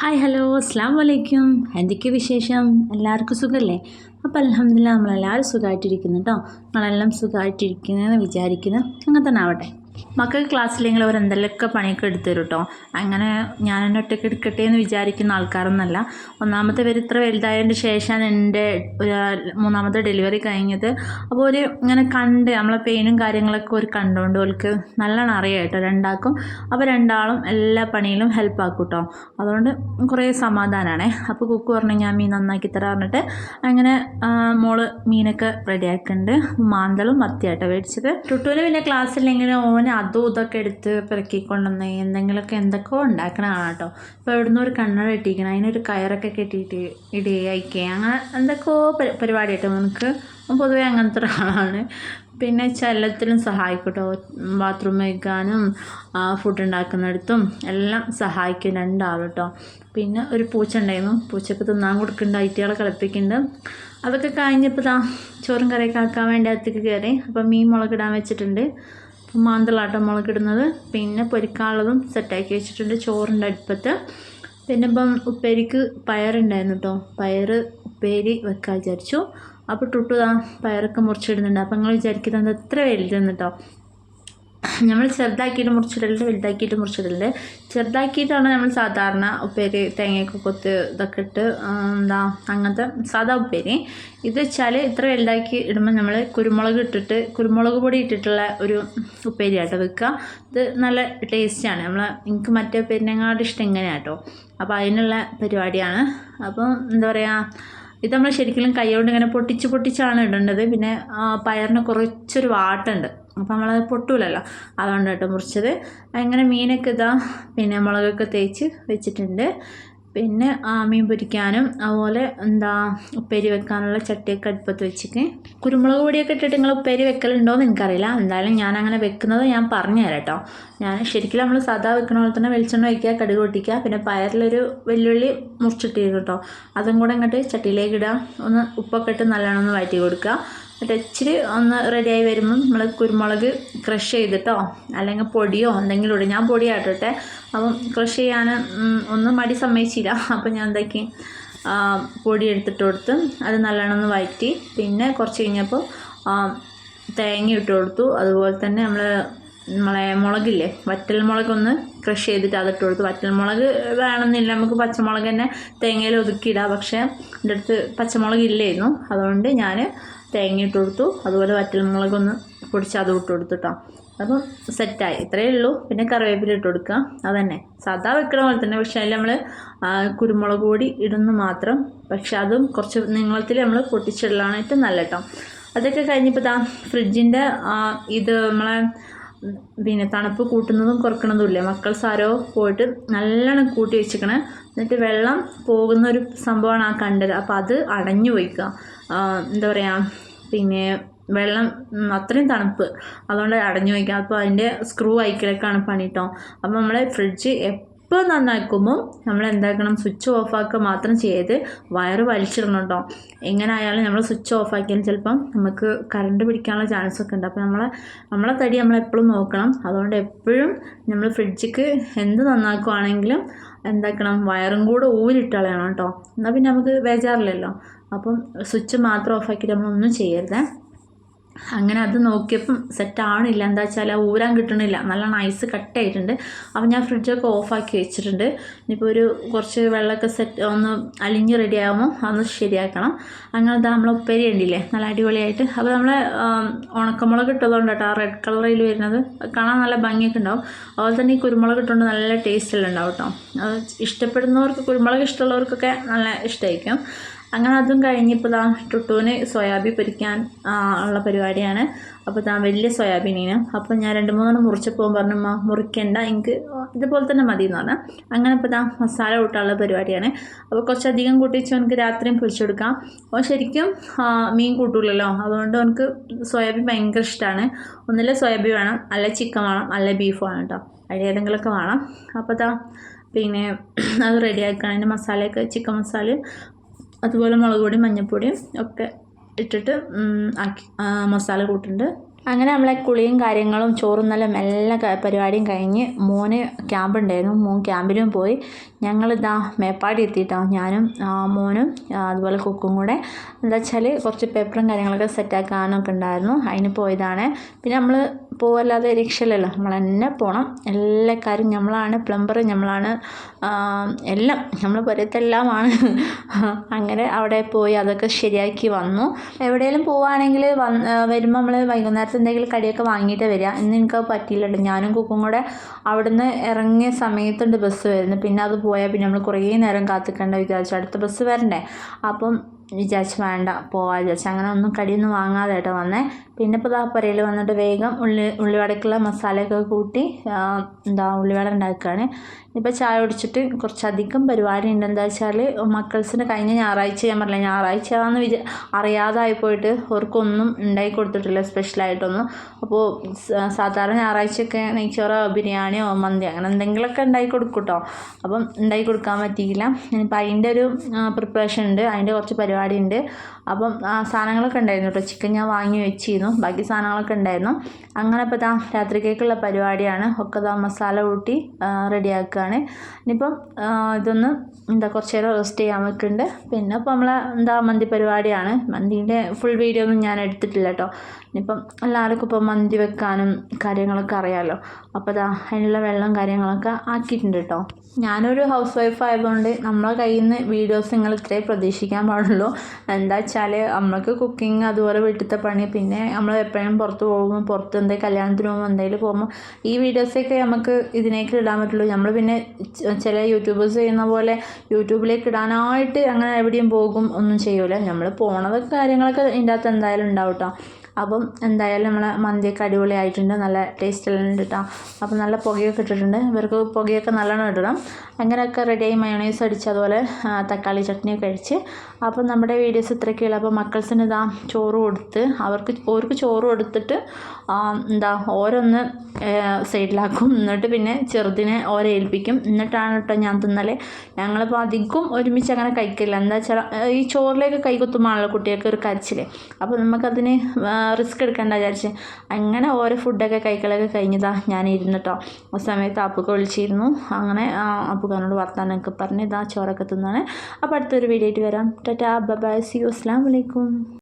Hi hello അസ്സാം വലൈക്കും എന്തൊക്കെ വിശേഷം? എല്ലാവർക്കും സുഖമല്ലേ അപ്പോൾ അലഹമില്ല നമ്മളെല്ലാവരും സുഖമായിട്ടിരിക്കുന്നു കേട്ടോ നമ്മളെല്ലാം സുഖമായിട്ടിരിക്കുന്നതെന്ന് വിചാരിക്കുന്നു. അങ്ങനെ തന്നെ ആവട്ടെ. മക്കൾക്ക് ക്ലാസ്സിലെങ്കിൽ അവർ എന്തെങ്കിലുമൊക്കെ പണിയൊക്കെ എടുത്തു തരും കേട്ടോ അങ്ങനെ ഞാൻ എന്നെ ഒറ്റയ്ക്ക് എടുക്കട്ടെ എന്ന് വിചാരിക്കുന്ന ആൾക്കാരൊന്നല്ല ഒന്നാമത്തെ പേര് ഇത്ര വലുതായതിന്റെ ശേഷമാണ് എന്റെ മൂന്നാമത്തെ ഡെലിവറി കഴിഞ്ഞത്. അപ്പോൾ ഒരു ഇങ്ങനെ കണ്ട് നമ്മളെ പെയിനും കാര്യങ്ങളൊക്കെ ഒരു കണ്ടുകൊണ്ട് ഓൾക്ക് നല്ലോണം അറിയാം കേട്ടോ രണ്ടാക്കും അപ്പോൾ രണ്ടാളും എല്ലാ പണിയിലും ഹെൽപ്പ് ആക്കും കേട്ടോ അതുകൊണ്ട് കുറേ സമാധാനമാണേ അപ്പോൾ കുക്ക് പറഞ്ഞു ഞാൻ മീൻ നന്നാക്കി തരാൻ പറഞ്ഞിട്ട് അങ്ങനെ മോൾ മീനൊക്കെ റെഡിയാക്കുന്നുണ്ട് മാന്തളും മത്തിയാട്ടോ മേടിച്ചത്. ടുട്ടൂന് പിന്നെ ക്ലാസ്സിലിങ്ങനെ ഓന് അതും ഇതൊക്കെ എടുത്ത് പെറുക്കിക്കൊണ്ടുവന്ന് എന്തെങ്കിലുമൊക്കെ എന്തൊക്കെയോ ഉണ്ടാക്കണതാണ് കാണാം കേട്ടോ. ഇപ്പോൾ ഇവിടുന്ന് ഒരു കണ്ണട ഇട്ടിരിക്കണം. അതിനൊരു കയറൊക്കെ കെട്ടിയിട്ട് ഇടുക അയക്കുക അങ്ങനെ എന്തൊക്കെയോ പരിപാടി കേട്ടോ നമുക്ക് പൊതുവേ അങ്ങനത്തെ ഒരാളാണ്. പിന്നെ ചെല്ലത്തിലും സഹായിക്കും കേട്ടോ ബാത്റൂം കഴിക്കാനും ഫുഡ് ഉണ്ടാക്കുന്നിടത്തും എല്ലാം സഹായിക്കും രണ്ടാളും കേട്ടോ. പിന്നെ ഒരു പൂച്ച ഉണ്ടായിരുന്നു. പൂച്ചക്ക് തിന്നാൻ കൊടുക്കുന്നുണ്ട് ഐറ്റികളെ കളിപ്പിക്കുന്നുണ്ട് അതൊക്കെ കഴിഞ്ഞപ്പോൾ ദാ ചോറും കറിയൊക്കെ ആക്കാൻ വേണ്ടി അകത്തേക്ക് കയറി. അപ്പം മീൻ മുളകിടാൻ വെച്ചിട്ടുണ്ട്. അപ്പം മാന്തളാട്ടം മുളകിടുന്നത് പിന്നെ പൊരിക്കാനുള്ളതും സെറ്റാക്കി വെച്ചിട്ടുണ്ട് ചോറുണ്ട് അടുപ്പത്ത്. പിന്നെ ഇപ്പം ഉപ്പേരിക്ക് പയറുണ്ടായിരുന്നു കേട്ടോ പയർ ഉപ്പേരി വെക്കാൻ വിചാരിച്ചു. അപ്പോൾ ടുട്ടു ആ പയറൊക്കെ മുറിച്ചിടുന്നുണ്ട്. അപ്പം നിങ്ങൾ വിചാരിക്കുന്നത് എത്ര വലുതെന്ന് കേട്ടോ നമ്മൾ ചെറുതാക്കിയിട്ട് മുറിച്ചിടലുണ്ട് വലുതാക്കിയിട്ട് മുറിച്ചിടലുണ്ട്. ചെറുതാക്കിയിട്ടാണ് നമ്മൾ സാധാരണ ഉപ്പേരി തേങ്ങയൊക്കെ കൊത്ത് ഇതൊക്കെ ഇട്ട് എന്താ അങ്ങനത്തെ സാധാ ഉപ്പേരി. ഇത് വെച്ചാൽ ഇത്ര വലുതാക്കി ഇടുമ്പോൾ നമ്മൾ കുരുമുളക് ഇട്ടിട്ട് കുരുമുളക് പൊടി ഇട്ടിട്ടുള്ള ഒരു ഉപ്പേരി ആട്ടോ വെക്കുക ഇത് നല്ല ടേസ്റ്റാണ്. നമ്മൾ എനിക്ക് മറ്റേ ഉപ്പേരിനെങ്ങാട് ഇഷ്ടം ഇങ്ങനെയാണ് കേട്ടോ അപ്പോൾ അതിനുള്ള പരിപാടിയാണ്. അപ്പോൾ എന്താ പറയുക ഇത് നമ്മൾ ശരിക്കും കൈ കൊണ്ട് ഇങ്ങനെ പൊട്ടിച്ച് പൊട്ടിച്ചാണ് ഇടേണ്ടത്. പിന്നെ പയറിന് കുറച്ചൊരു വാട്ടുണ്ട് അപ്പോൾ നമ്മളത് പൊട്ടൂലല്ലോ. അതുകൊണ്ട് കേട്ടോ മുറിച്ചത്. അങ്ങനെ മീനൊക്കെ ഇതാ പിന്നെ മുളകൊക്കെ തേച്ച് വെച്ചിട്ടുണ്ട്. പിന്നെ മീൻ പൊരിക്കാനും അതുപോലെ എന്താ ഉപ്പേരി വെക്കാനുള്ള ചട്ടിയൊക്കെ അടുപ്പത്ത് വെച്ചിട്ട് കുരുമുളക് പൊടിയൊക്കെ ഇട്ടിട്ട് നിങ്ങൾ ഉപ്പേരി വെക്കലുണ്ടോ എന്ന് എനിക്കറിയില്ല. എന്തായാലും ഞാൻ അങ്ങനെ വെക്കുന്നത് ഞാൻ പറഞ്ഞു തരാം കേട്ടോ ഞാൻ ശരിക്കും നമ്മൾ സാധാ വെക്കണ പോലെ തന്നെ വെളിച്ചെണ്ണ വയ്ക്കുക കടുക് പൊട്ടിക്കുക പിന്നെ പയറിലൊരു വെല്ലുള്ളി മുറിച്ചിട്ടിരിക്കും കേട്ടോ. അതും കൂടെ ഇങ്ങോട്ട് ചട്ടിയിലേക്ക് ഇടുക. ഒന്ന് ഉപ്പൊക്കെ ഇട്ട് നല്ലോണം ഒന്ന് വഴറ്റി കൊടുക്കുക. എന്നിട്ട് ഇച്ചിരി ഒന്ന് റെഡിയായി വരുമ്പം നമ്മൾ കുരുമുളക് ക്രഷ് ചെയ്തിട്ടോ അല്ലെങ്കിൽ പൊടിയോ എന്തെങ്കിലും ഇടും. ഞാൻ പൊടിയാട്ടട്ടെ അപ്പം ക്രഷ് ചെയ്യാൻ ഒന്നും മടി സമ്മതിച്ചില്ല. അപ്പം ഞാൻ എന്താക്കി? പൊടി എടുത്തിട്ട് കൊടുത്ത് അത് നല്ലോണം ഒന്ന് വഴറ്റി പിന്നെ കുറച്ച് കഴിഞ്ഞപ്പോൾ തേങ്ങ ഇട്ട് കൊടുത്തു. അതുപോലെ തന്നെ നമ്മൾ നമ്മളെ മുളകില്ലേ വറ്റൽ മുളകൊന്ന് ക്രഷ് ചെയ്തിട്ട് അതിട്ട് കൊടുത്തു. വറ്റൽ മുളക് വേണമെന്നില്ല. നമുക്ക് പച്ചമുളക് തന്നെ തേങ്ങയിൽ ഒതുക്കിയിടാം. പക്ഷേ എന്റെ അടുത്ത് പച്ചമുളക് ഇല്ലായിരുന്നു. അതുകൊണ്ട് ഞാൻ തേങ്ങ ഇട്ട് കൊടുത്തു. അതുപോലെ വറ്റൽ മുളകൊന്ന് പൊടിച്ച് അതും ഇട്ട് കൊടുത്തു കേട്ടോ അപ്പം സെറ്റായി ഇത്രയേ ഉള്ളൂ. പിന്നെ കറിവേപ്പില ഇട്ട് കൊടുക്കുക. അതന്നെ. സാധാ വെക്കണ പോലെ തന്നെ. പക്ഷേ അതിൽ നമ്മൾ കുരുമുളക് പൊടി ഇടുന്നു മാത്രം. പക്ഷെ അതും കുറച്ച് നീളത്തിൽ നമ്മൾ പൊട്ടിച്ചിടലാണ് ഏറ്റവും നല്ല കേട്ടോ അതൊക്കെ കഴിഞ്ഞപ്പോൾ ഇതാ ഫ്രിഡ്ജിന്റെ ഇത് നമ്മളെ പിന്നെ തണുപ്പ് കൂട്ടുന്നതും കുറക്കണതും ഇല്ലേ? മക്കൾ സാരോ പോയിട്ട് നല്ലോണം കൂട്ടി വെച്ചിക്കണേ എന്നിട്ട് വെള്ളം പോകുന്ന ഒരു സംഭവമാണ് ആ കണ്ടത്. അപ്പോൾ അത് അടഞ്ഞു പോയിക്കുക എന്താ പറയുക പിന്നെ വെള്ളം അത്രയും തണുപ്പ്. അതുകൊണ്ട് അടഞ്ഞു വയ്ക്കുക അപ്പോൾ അതിന്റെ സ്ക്രൂ അയക്കലൊക്കെയാണ് പണി കേട്ടോ അപ്പോൾ നമ്മളെ ഫ്രിഡ്ജ് എപ്പോൾ നന്നാക്കുമ്പോൾ നമ്മൾ എന്താക്കണം സ്വിച്ച് ഓഫ് ആക്കുക മാത്രം ചെയ്ത് വയർ വലിച്ചിടണം കേട്ടോ എങ്ങനെ ആയാലും നമ്മൾ സ്വിച്ച് ഓഫ് ആക്കിയാൽ ചിലപ്പം നമുക്ക് കറണ്ട് പിടിക്കാനുള്ള ചാൻസ് ഒക്കെ ഉണ്ട്. അപ്പോൾ നമ്മളെ നമ്മളെ തടി നമ്മൾ എപ്പോഴും നോക്കണം. അതുകൊണ്ട് എപ്പോഴും നമ്മൾ ഫ്രിഡ്ജിക്ക് എന്ത് നന്നാക്കുവാണെങ്കിലും എന്താക്കണം? വയറും കൂടെ ഊരിട്ട് കളയണം കേട്ടോ. എന്നാൽ പിന്നെ നമുക്ക് ബേജാറില്ലല്ലോ. അപ്പം സ്വിച്ച് മാത്രം ഓഫാക്കിയിട്ട് നമ്മളൊന്നും ചെയ്യരുതേ. അങ്ങനെ അത് നോക്കിയപ്പം സെറ്റ് ആവണില്ല. എന്താ വെച്ചാൽ ഊരാൻ കിട്ടണില്ല. നല്ല നൈസ് കട്ടായിട്ടുണ്ട് അപ്പം ഞാൻ ഫ്രിഡ്ജൊക്കെ ഓഫാക്കി വെച്ചിട്ടുണ്ട്. ഇനിയിപ്പോൾ ഒരു കുറച്ച് വെള്ളമൊക്കെ സെറ്റ് ഒന്ന് അലിഞ്ഞ് റെഡി ആകുമ്പോൾ അതൊന്ന് ശരിയാക്കണം. അങ്ങനെ ഇതാ നമ്മളെ ഉപ്പേരി ഉണ്ടില്ലേ നല്ല അടിപൊളിയായിട്ട്. അപ്പോൾ നമ്മൾ ഉണക്കമുളക് ഇട്ടതുകൊണ്ട് കേട്ടോ ആ റെഡ് കളറിൽ വരുന്നത്. കാണാൻ നല്ല ഭംഗിയൊക്കെ ഉണ്ടാവും. അതുപോലെ തന്നെ ഈ കുരുമുളക് ഇട്ടുകൊണ്ട് നല്ല ടേസ്റ്റിൽ ഉണ്ടാവും കേട്ടോ അത് ഇഷ്ടപ്പെടുന്നവർക്ക് കുരുമുളക് ഇഷ്ടമുള്ളവർക്കൊക്കെ നല്ല ഇഷ്ടമായിരിക്കും അങ്ങനെ അതും കഴിഞ്ഞപ്പോൾ ദാ ടുട്ടൂന് സോയാബീൻ പൊരിക്കാൻ ഉള്ള പരിപാടിയാണ്. അപ്പോൾ ദാ വലിയ സോയാബീനിന്. അപ്പോൾ ഞാൻ രണ്ട് മൂന്നെണ്ണം മുറിച്ച് പോകാൻ പറഞ്ഞു മുറിക്കണ്ട. എനിക്ക് ഇതുപോലെ തന്നെ മതി എന്ന് പറഞ്ഞാൽ അങ്ങനെ ഇപ്പോൾ ദാ മസാല കൂട്ടാനുള്ള പരിപാടിയാണ്. അപ്പോൾ കുറച്ചധികം കൂട്ടിച്ച് എനിക്ക് രാത്രിയും പൊരിച്ചു കൊടുക്കാം. അപ്പോൾ ശരിക്കും മീൻ കൂട്ടൂലല്ലോ. അതുകൊണ്ട് എനിക്ക് സോയാബീൻ ഭയങ്കര ഇഷ്ടമാണ് ഒന്നില്ല സോയാബീൻ വേണം അല്ല ചിക്കൻ വേണം അല്ല ബീഫ് വേണം കേട്ടോ. അതിൽ ഏതെങ്കിലുമൊക്കെ വേണം. അപ്പോൾ ദാ പിന്നെ അത് റെഡിയാക്കണം അതിന്റെ മസാലയൊക്കെ ചിക്കൻ മസാലയും അതുപോലെ മുളക് പൊടിയും മഞ്ഞൾപ്പൊടിയും ഒക്കെ ഇട്ടിട്ട് ആക്കി മസാല കൂട്ടുണ്ട് അങ്ങനെ നമ്മളെ കുളിയും കാര്യങ്ങളും ചോറും നല്ല എല്ലാ പരിപാടിയും കഴിഞ്ഞ് മോന് ക്യാമ്പ് ഉണ്ടായിരുന്നു. മോൻ ക്യാമ്പിലും പോയി. ഞങ്ങളിതാ മേപ്പാടി എത്തിയിട്ടോ. ഞാനും മോനും അതുപോലെ കുക്കും കൂടെ. എന്താ വെച്ചാൽ കുറച്ച് പേപ്പറും കാര്യങ്ങളൊക്കെ സെറ്റാക്കാനൊക്കെ ഉണ്ടായിരുന്നു. അതിന് പോയതാണ്. പിന്നെ നമ്മൾ പോവല്ലാതെ രക്ഷയില്ലല്ലോ. നമ്മൾ തന്നെ പോകണം എല്ലാ കാര്യം നമ്മളാണ് പ്ലംബർ നമ്മളാണ് എല്ലാം നമ്മൾ പുരത്തെല്ലാമാണ് അങ്ങനെ അവിടെ പോയി അതൊക്കെ ശരിയാക്കി വന്നു. എവിടെയെങ്കിലും പോവുകയാണെങ്കിൽ വന്ന് വരുമ്പോൾ നമ്മൾ വൈകുന്നേരത്തെ എന്തെങ്കിലും കടിയൊക്കെ വാങ്ങിയിട്ട് വരിക. ഇന്ന് എനിക്ക് പറ്റിയില്ലല്ലോ. ഞാനും കുക്കും കൂടെ അവിടുന്ന് ഇറങ്ങിയ സമയത്തുണ്ട് ബസ് വരുന്നത്. പിന്നെ അത് പോയാൽ പിന്നെ നമ്മൾ കുറേ നേരം കാത്തിക്കേണ്ട വിചാരിച്ചു. അടുത്ത ബസ് വരണ്ടേ? അപ്പം വിചാരിച്ച് വേണ്ട പോവാ വിചാരിച്ച്. അങ്ങനെ ഒന്നും കടിയൊന്നും വാങ്ങാതെ കേട്ടോ വന്നേ. പിന്നെ ഇപ്പോൾ ഇതാ പുരയിൽ വന്നിട്ട് വേഗം ഉള്ളി ഉള്ളിവടക്കുള്ള മസാലയൊക്കെ കൂട്ടി എന്താ ഉള്ളിവട ഉണ്ടാക്കുകയാണ് ഇപ്പോൾ ചായ കുടിച്ചിട്ട് കുറച്ചധികം പരിപാടി ഉണ്ട്. എന്താ വെച്ചാൽ മക്കൾസിന് കഴിഞ്ഞ ഞായറാഴ്ച ഞാൻ പറഞ്ഞില്ല ഞായറാഴ്ച ആണെന്ന് വിചാ അറിയാതായി പോയിട്ട് അവർക്കൊന്നും ഉണ്ടാക്കി കൊടുത്തിട്ടില്ല സ്പെഷ്യലായിട്ടൊന്നും അപ്പോൾ സാധാരണ ഞായറാഴ്ചയൊക്കെ നെയ്ച്ചോറോ ബിരിയാണിയോ മന്തി അങ്ങനെ എന്തെങ്കിലുമൊക്കെ ഉണ്ടാക്കി കൊടുക്കും കേട്ടോ അപ്പം ഉണ്ടാക്കി കൊടുക്കാൻ പറ്റിയില്ല. ഇനിയിപ്പോൾ അതിന്റെ ഒരു പ്രിപ്പറേഷൻ ഉണ്ട്. അതിന്റെ കുറച്ച് പരിപാടി ഉണ്ട് അപ്പം ആ സാധനങ്ങളൊക്കെ ഉണ്ടായിരുന്നു കേട്ടോ. ചിക്കൻ ഞാൻ വാങ്ങി വെച്ചിരുന്നു. ബാക്കി സാധനങ്ങളൊക്കെ ഉണ്ടായിരുന്നു. അങ്ങനെ ഇപ്പോൾ ദാ രാത്രിക്കേക്കുള്ള പരിപാടിയാണ്. ഒക്കെ ദാ മസാല കൂട്ടി റെഡിയാക്കുകയാണ്. ഇനിയിപ്പം ഇതൊന്ന് എന്താ കുറച്ച് നേരം റെസ്റ്റ് ചെയ്യാൻ വെക്കുന്നുണ്ട് പിന്നെ ഇപ്പോൾ നമ്മളെ എന്താ മന്തി പരിപാടിയാണ്. മന്തിന്റെ ഫുൾ വീഡിയോ ഒന്നും ഞാൻ എടുത്തിട്ടില്ല കേട്ടോ. ഇനിയിപ്പം എല്ലാവർക്കും ഇപ്പോൾ മന്തി വെക്കാനും കാര്യങ്ങളൊക്കെ അറിയാമല്ലോ അപ്പോൾ ദാ അതിനുള്ള വെള്ളം കാര്യങ്ങളൊക്കെ ആക്കിയിട്ടുണ്ട് കേട്ടോ. ഞാനൊരു ഹൗസ് വൈഫ് ആയതുകൊണ്ട് നമ്മളെ കയ്യിൽ നിന്ന് വീഡിയോസ് നിങ്ങൾ ഇത്രേ പ്രതീക്ഷിക്കാൻ പാടുള്ളൂ. എന്താ വെച്ചാൽ നമ്മൾക്ക് കുക്കിംഗ് അതുപോലെ വീട്ടിലത്തെ പണി പിന്നെ നമ്മൾ എപ്പോഴും പുറത്ത് പോകുമ്പോൾ പുറത്ത് എന്തെങ്കിലും കല്യാണത്തിന് പോകുമ്പോൾ എന്തെങ്കിലും പോകുമ്പോൾ ഈ വീഡിയോസൊക്കെ നമുക്ക് ഇതിനേക്ക് ഇടാൻ പറ്റുള്ളൂ. നമ്മൾ പിന്നെ ചില യൂട്യൂബേഴ്സ് ചെയ്യുന്ന പോലെ യൂട്യൂബിലേക്ക് ഇടാനായിട്ട് അങ്ങനെ എവിടെയും പോകും ഒന്നും ചെയ്യൂല. നമ്മൾ പോണതൊക്കെ കാര്യങ്ങളൊക്കെ ഇതിന്റെ അകത്ത് എന്തായാലും ഉണ്ടാവും കേട്ടോ അപ്പം എന്തായാലും നമ്മളെ മന്തിയൊക്കെ അടിപൊളിയായിട്ടുണ്ട്. നല്ല ടേസ്റ്റ് എല്ലാം ഉണ്ട് കേട്ടോ അപ്പം നല്ല പുകയൊക്കെ ഇട്ടിട്ടുണ്ട്. ഇവർക്ക് പുകയൊക്കെ നല്ലോണം ഇടണം. അങ്ങനെയൊക്കെ റെഡിയായി മയോണൈസ് അടിച്ച് അതുപോലെ തക്കാളി ചട്നിയൊക്കെ കഴിച്ച് അപ്പം നമ്മുടെ വീഡിയോസ് ഇത്രയൊക്കെയുള്ള അപ്പോൾ മക്കൾസിന് ഇതാ ചോറ് കൊടുത്ത് അവർക്ക് ഓർക്ക് ചോറ് കൊടുത്തിട്ട് എന്താ ഓരോന്ന് സൈഡിലാക്കും. എന്നിട്ട് പിന്നെ ചെറുതിനെ ഓരോ ഏൽപ്പിക്കും. എന്നിട്ടാണ് കേട്ടോ ഞാൻ തിന്നാലെ. ഞങ്ങളിപ്പോൾ അധികം ഒരുമിച്ച് അങ്ങനെ കഴിക്കില്ല. എന്താ വെച്ചാൽ ഈ ചോറിലേക്ക് കൈ കുത്തുമ്പോഴാണല്ലോ കുട്ടികൾക്ക് ഒരു കരച്ചിൽ അപ്പോൾ നമുക്കതിന് റിസ്ക് എടുക്കണ്ട വിചാരിച്ച്. അങ്ങനെ ഓരോ ഫുഡൊക്കെ കഴിക്കലൊക്കെ കഴിഞ്ഞതാ ഞാൻ ഇരുന്നിട്ടോ ആ സമയത്ത് അപ്പുക്ക് വിളിച്ചിരുന്നു. അങ്ങനെ അപ്പുക്കാനോട് വർത്താനൊക്കെ പറഞ്ഞ് ഇതാ ചോറൊക്കെ തിന്നാണ്. അപ്പോൾ അടുത്തൊരു വീഡിയോ ആയിട്ട് വരാം. ടാറ്റാ ബൈ സി യു അസ്സാം വലൈക്കും